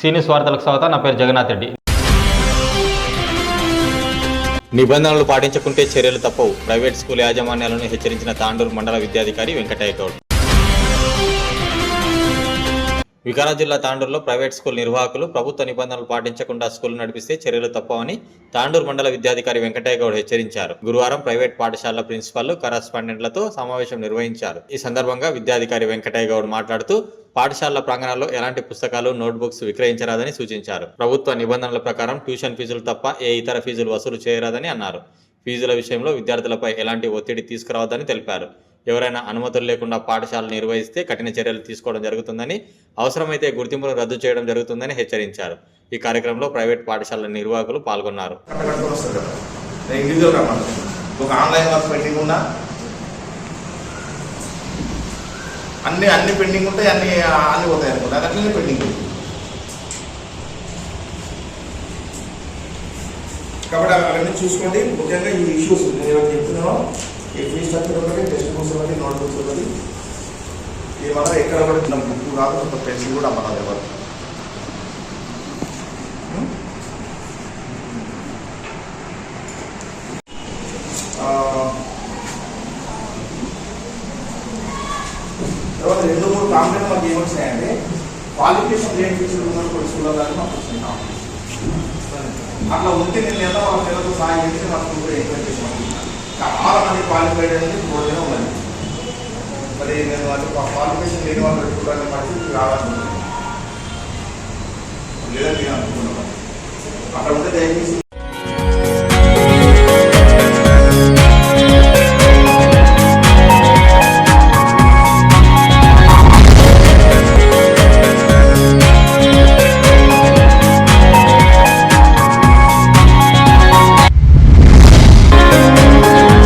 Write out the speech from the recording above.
సీనియస్ వార్తలకు స్వాగతం నా పేరు జగన్నాథ్ రెడ్డి. నిబంధనలు పాటించకుంటే చర్యలు తప్పవు. ప్రైవేట్ స్కూల్ యాజమాన్యాలను హెచ్చరించిన తాండూరు మండల విద్యాధికారి వెంకటయ్య గౌడ్. వికారా జిల్లా తాండూరులో ప్రైవేట్ స్కూల్ నిర్వాహకులు ప్రభుత్వ నిబంధనలు పాటించకుండా స్కూల్ నడిపిస్తే చర్యలు తప్పవని తాండూరు మండల విద్యాధికారి వెంకటయ్య గౌడ్ హెచ్చరించారు. గురువారం ప్రైవేట్ పాఠశాల ప్రిన్సిపాల్ కరస్పాండెంట్లతో సమావేశం నిర్వహించారు. ఈ సందర్భంగా విద్యాధికారి వెంకటయ్య గౌడ్ మాట్లాడుతూ పాఠశాలల ప్రాంగణాల్లో ఎలాంటి పుస్తకాలు నోట్బుక్స్ విక్రయించరాదని సూచించారు. ప్రభుత్వ నిబంధనల ప్రకారం ట్యూషన్ ఫీజులు తప్ప ఏ ఇతర ఫీజులు వసూలు చేయరాదని అన్నారు. ఫీజుల విషయంలో విద్యార్థులపై ఎలాంటి ఒత్తిడి తీసుకురావద్దని తెలిపారు. ఎవరైనా అనుమతులు లేకుండా పాఠశాలలు నిర్వహిస్తే కఠిన చర్యలు తీసుకోవడం జరుగుతుందని అవసరమైతే గుర్తింపును రద్దు చేయడం జరుగుతుందని హెచ్చరించారు. ఈ కార్యక్రమంలో ప్రైవేట్ పాఠశాలల నిర్వాహకులు పాల్గొన్నారు. ఒక ఆన్లైన్ వర్క్ పెండింగ్ ఉన్నా అన్ని అన్ని పెండింగ్ ఉంటాయి అన్ని అన్ని పోతాయి అనుకుంటా. అట్లనే పెండింగ్ కాబట్టి అవన్నీ చూసుకోండి. ముఖ్యంగా ఈ ఇష్యూస్ నేను చెప్తున్నాను ఈ ఫీ స్ట్రక్చర్ ఉన్నది టెక్స్ట్ బుక్స్ ఉన్నది నోట్ బుక్స్ ఉన్నది ఈ వల్ల ఎక్కడ కూడా చిన్న బుక్ కాదు ఒక పెన్సిల్ కూడా అమ్మరాదు ఎవరు. తర్వాత రెండు మూడు కాంప్లైంట్ మాకు ఏమొచ్చినాయండి క్వాలిఫికేషన్ లేని ఫీచర్ ఉన్న కొన్ని స్కూల్లో కానీ మాకు వచ్చినాయి అట్లా ఉంటే నేను ఎంత వాళ్ళ పిల్లలకు సాయం చేసి మాకు ఎంకరేజ్ చేసి చాలా మంది క్వాలిఫైడ్ అనేది బోర్డునే ఉన్నది మరి నేను అది క్వాలిఫికేషన్ లేని వాళ్ళు పెట్టుకోవడానికి పరిస్థితి రావాలనుకుంటున్నాను లేదని నేను అనుకుంటున్నాను అక్కడ ఉంటే దయచేసి